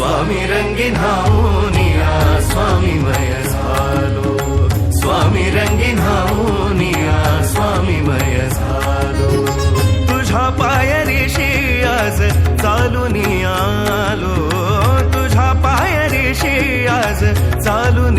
स्वामी रंगीन हाऊनिया स्वामी मय झालो. स्वामी रंगीन हाऊनिया स्वामी मय झालो. तुझ्या पायरीशी आज चालून आलो तुझ्या पायरीशी आज चालून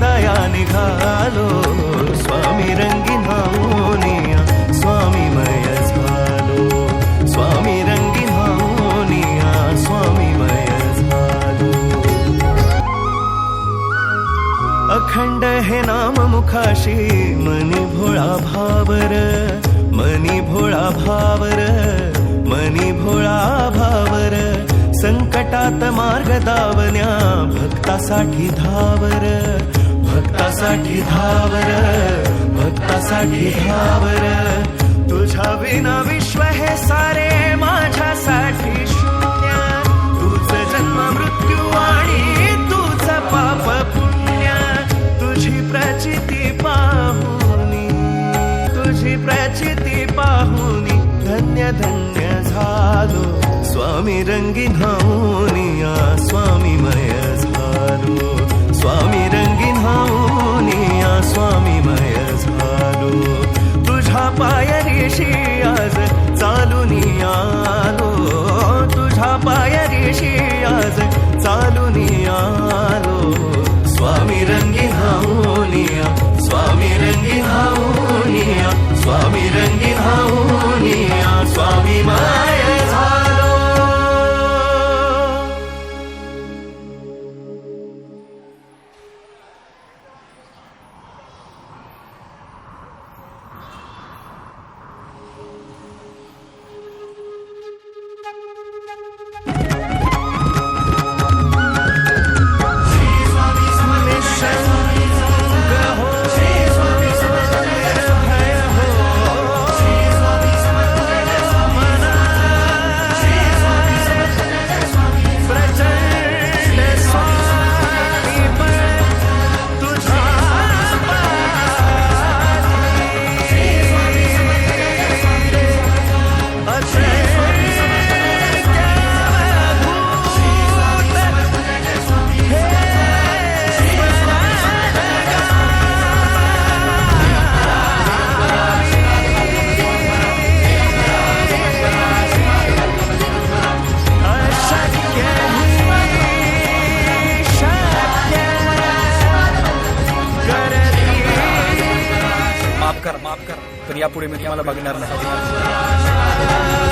भेदाया निघालो स्वामी रंगी हाऊनिया स्वामी मय झालो स्वामी रंगी हाऊनिया स्वामी मय झालो अखंड हे नाम मुखाशी मनी भोळा भावर मनी भोळा भावर मनी भोळा भावर. संकटात मार्ग दावण्या भक्तासाठी धावर. भक्तासाठी धावर भक्तासाठी धावर तुझ्या विना विश्व हे सारे माझ्यासाठी शून्य. तुझ जन्म मृत्यू आणि तुझ पाप पुण्य. तुझी प्रचिती पाहुनी तुझी प्रचिती पाहुनी. धन्य धन्य झालो स्वामी रंगीन हाऊनिया स्वामी मय स्वामी रंगी हाऊनिया स्वामी रंगी हाऊनिया स्वामी माय. तर यापुढे मी तुम्हाला बघणार नाही.